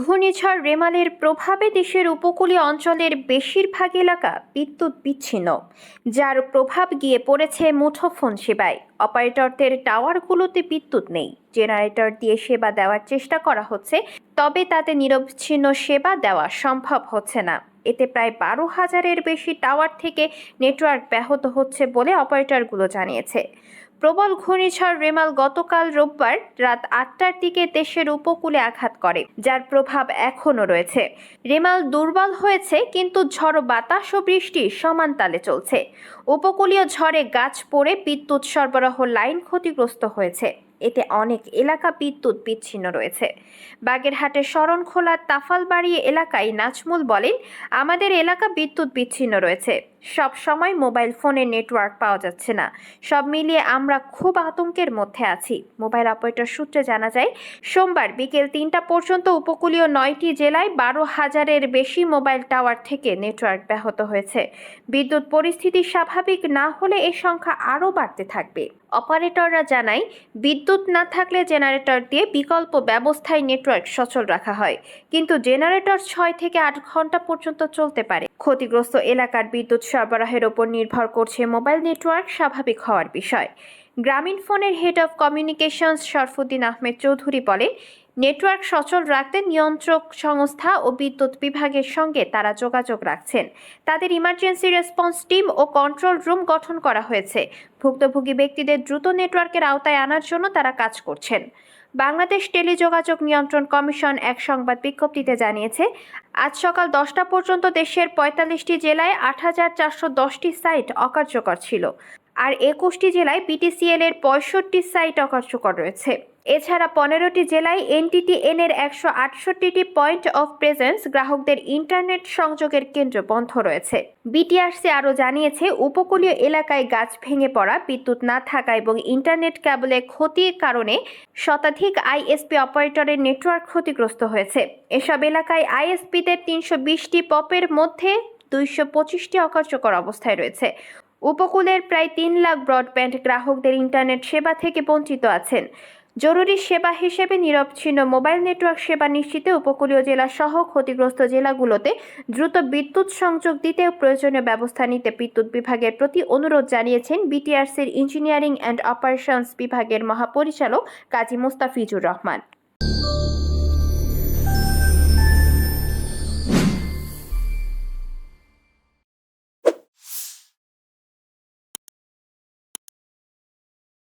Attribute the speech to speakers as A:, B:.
A: ঘূর্ণিঝড় রেমালের প্রভাবে দেশের উপকূলীয় অঞ্চলের বেশিরভাগ এলাকা বিদ্যুৎ বিচ্ছিন্ন, যার প্রভাব গিয়ে পড়েছে মুঠোফোন সেবায়। অপারেটরদের টাওয়ারগুলোতে বিদ্যুৎ নেই। জেনারেটর দিয়ে সেবা দেওয়ার চেষ্টা করা হচ্ছে, তবে তাতে নিরবিচ্ছিন্ন সেবা দেওয়া সম্ভব হচ্ছে না। এতে প্রায় বারো হাজারের বেশি টাওয়ার থেকে নেটওয়ার্ক ব্যাহত হচ্ছে বলে অপারেটরগুলো জানিয়েছে। প্রবল ঘূর্ণিঝড় রেমাল গতকাল রোববার রাত আটটার দিকে দেশের উপকূলে আঘাত করে, যার প্রভাব এখনও রয়েছে। রেমাল দুর্বল হয়েছে, কিন্তু ঝড় বাতাস ও বৃষ্টি সমান তালে চলছে। উপকূলীয় ঝড়ে গাছ পড়ে বিদ্যুৎ সরবরাহ লাইন ক্ষতিগ্রস্ত হয়েছে। এতে অনেক এলাকা বিদ্যুৎ বিচ্ছিন্ন রয়েছে। বাগেরহাটের শরণখোলা তাফালবাড়ি এলাকায় নাজমুল বলেন, আমাদের এলাকা বিদ্যুৎ বিচ্ছিন্ন রয়েছে। সব সময় মোবাইল ফোনে নেটওয়ার্ক পাওয়া যাচ্ছে না। সব মিলিয়ে আমরা খুব আতঙ্কের মধ্যে আছি। মোবাইল অপারেটর সূত্রে জানা যায়, সোমবার বিকেল তিনটা পর্যন্ত উপকূলীয় নয়টি জেলায় বারো হাজারের বেশি মোবাইল টাওয়ার থেকে নেটওয়ার্ক ব্যাহত হয়েছে। বিদ্যুৎ পরিস্থিতি স্বাভাবিক না হলে এই সংখ্যা আরও বাড়তে থাকবে। অপারেটররা জানায়, বিদ্যুৎ না থাকলে জেনারেটর দিয়ে বিকল্প ব্যবস্থায় নেটওয়ার্ক সচল রাখা হয়। কিন্তু জেনারেটর ছয় থেকে আট ঘণ্টা পর্যন্ত চলতে পারে। ক্ষতিগ্রস্ত এলাকার বিদ্যুৎ সরবরাহের ওপর নির্ভর করছে মোবাইল নেটওয়ার্ক স্বাভাবিক হওয়ার বিষয়। গ্রামীণ ফোনের head of communications Sharfuddin Ahmed Chowdhury বলেন নেটওয়ার্ক সচল রাখতে নিয়ন্ত্রক সংস্থা ও বিদ্যুৎ বিভাগের সঙ্গে তারা যোগাযোগ রাখছেন। তাদের ইমার্জেন্সি রেসপন্স টিম ও কন্ট্রোল রুম গঠন করা হয়েছে। ভুক্তভোগী ব্যক্তিদের দ্রুত নেটওয়ার্কের আওতায় আনার জন্য তারা কাজ করছেন। বাংলাদেশ টেলিযোগাযোগ নিয়ন্ত্রণ কমিশন এক সংবাদ বিজ্ঞপ্তিতে জানিয়েছে, আজ সকাল দশটা পর্যন্ত দেশের পঁয়তাল্লিশটি জেলায় আট হাজার চারশো দশটি সাইট অকার্যকর ছিল। আর একুশটি জেলায় বিটিসিএল এর পঁয়ষট্টি সাইট অকার্যকর রয়েছে। এছাড়া পনেরোটি জেলায় এনটিটিএন এর একশো আটষট্টিটি পয়েন্ট অফ প্রেজেন্স গ্রাহকদের ইন্টারনেট সংযোগের কেন্দ্র বন্ধ রয়েছে। বিটিআরসি আরও জানিয়েছে, উপকূলীয় এলাকায় গাছ ভেঙে পড়া, বিদ্যুৎ না থাকা এবং ইন্টারনেট ক্যাবলে ক্ষতির কারণে শতাধিক আইএসপি অপারেটরের নেটওয়ার্ক ক্ষতিগ্রস্ত হয়েছে। এসব এলাকায় আইএসপিদের তিনশো বিশটি পপের মধ্যে দুইশো পঁচিশটি অকার্যকর অবস্থায় রয়েছে। উপকূলের প্রায় তিন লাখ ব্রডব্যান্ড গ্রাহকদের ইন্টারনেট সেবা থেকে বঞ্চিত আছেন। জরুরি সেবা হিসেবে নিরবচ্ছিন্ন মোবাইল নেটওয়ার্ক সেবা নিশ্চিতে উপকূলীয় জেলা সহ ক্ষতিগ্রস্ত জেলাগুলোতে দ্রুত বিদ্যুৎ সংযোগ দিতে প্রয়োজনীয় ব্যবস্থা নিতে বিদ্যুৎ বিভাগের প্রতি অনুরোধ জানিয়েছেন বিটিআরসির ইঞ্জিনিয়ারিং অ্যান্ড অপারেশনস বিভাগের মহাপরিচালক কাজী মোস্তাফিজুর রহমান।